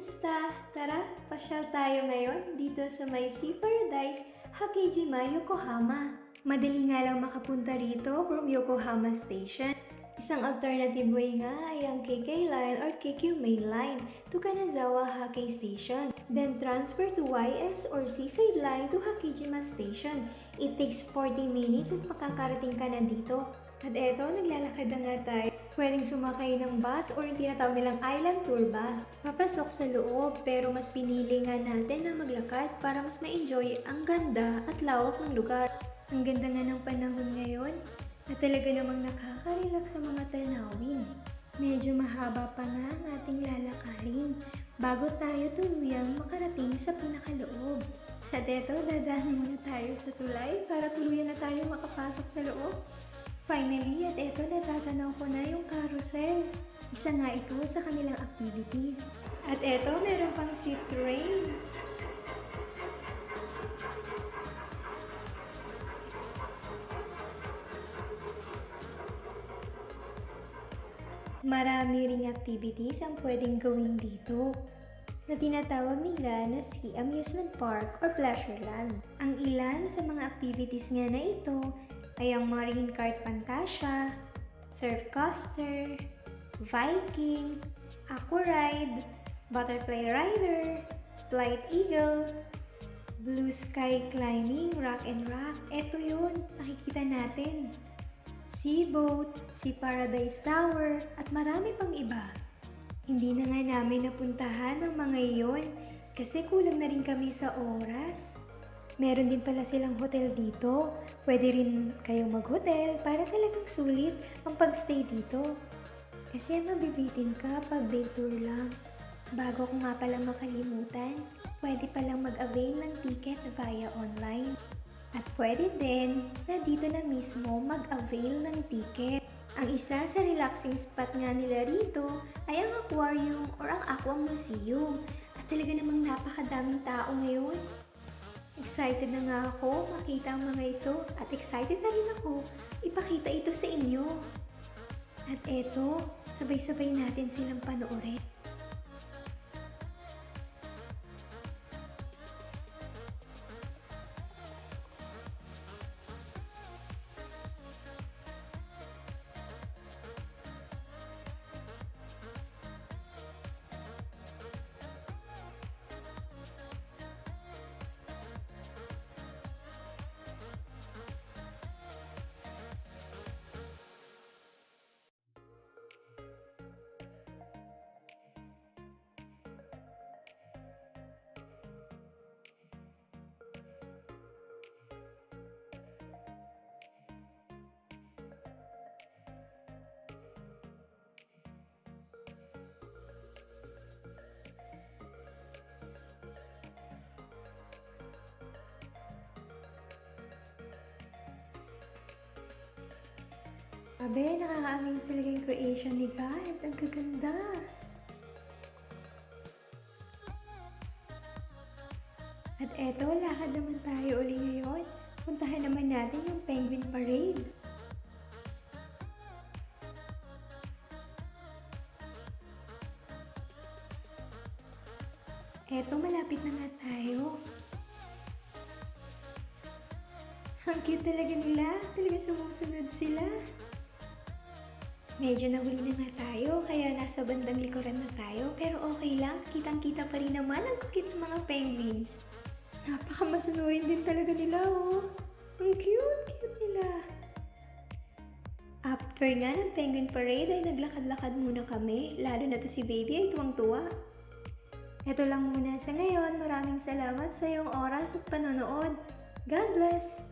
Kumusta? Tara, pasyal tayo ngayon dito sa may Sea Paradise, Hakejima, Yokohama. Madali nga lang makapunta rito from Yokohama Station. Isang alternative way nga ay ang KK Line or KQ Main Line to Kanazawa Hakei Station. Then transfer to YS or Seaside Line to Hakejima Station. It takes 40 minutes at makakarating ka na dito. At eto, naglalakad na nga tayo. Pwedeng sumakay ng bus or yung tinatawag nilang island tour bus. Papasok sa loob pero mas pinili nga natin na maglakad para mas ma-enjoy ang ganda at lawak ng lugar. Ang ganda nga ng panahon ngayon na talaga namang nakaka-relax sa mga tanawin. Medyo mahaba pa nga ang ating lalakarin bago tayo tuluyang makarating sa pinakaloob. At eto, dadaan muna tayo sa tulay para tuluyan na tayo makapasok sa loob. Finally, at eto natatanaw ko na yung carousel. Isa nga ito sa kanilang activities. At eto, meron pang seat train. Marami ring activities ang pwedeng gawin dito na tinatawag nila na si amusement park or pleasure land. Ang ilan sa mga activities nga na ito ay ang Marine Cart Fantasia, Surf Coaster, Viking, Aqua Ride, Butterfly Rider, Flight Eagle, Blue Sky Climbing, Rock and Rock. Ito yun, nakikita natin. Sea Boat, Sea Paradise Tower, at marami pang iba. Hindi na nga namin napuntahan ang mga iyon kasi kulang na rin kami sa oras. Meron din pala silang hotel dito. Pwede rin kayong mag-hotel para talagang sulit ang pagstay dito. Kasi mabibitin ka pag day tour lang. Bago ko nga pala makalimutan, pwede palang mag-avail ng ticket via online. At pwede din na dito na mismo mag-avail ng ticket. Ang isa sa relaxing spot nga nila rito ay ang aquarium or ang aqua museum. At talaga namang napakadaming tao ngayon. Excited na nga ako makita ang mga ito at excited na rin ako ipakita ito sa inyo. At eto, sabay-sabay natin silang panoorin. Abe, nakaka-amaze talaga yung creation ni God. Ang gaganda. At eto, lakad naman tayo uli ngayon. Puntahan naman natin yung Penguin Parade. Eto, malapit na nga tayo. Ang cute talaga nila. Talaga sumusunod sila. Medyo nahuli na nga tayo, kaya nasa bandang likuran na tayo. Pero okay lang, kitang-kita pa rin naman ang cute ng mga penguins. Napakamasunurin din talaga nila, oh. Ang cute, cute nila. After nga ng penguin parade ay naglakad-lakad muna kami, lalo na to si baby ay tuwang-tuwa. Ito lang muna sa ngayon. Maraming salamat sa iyong oras at panonood. God bless!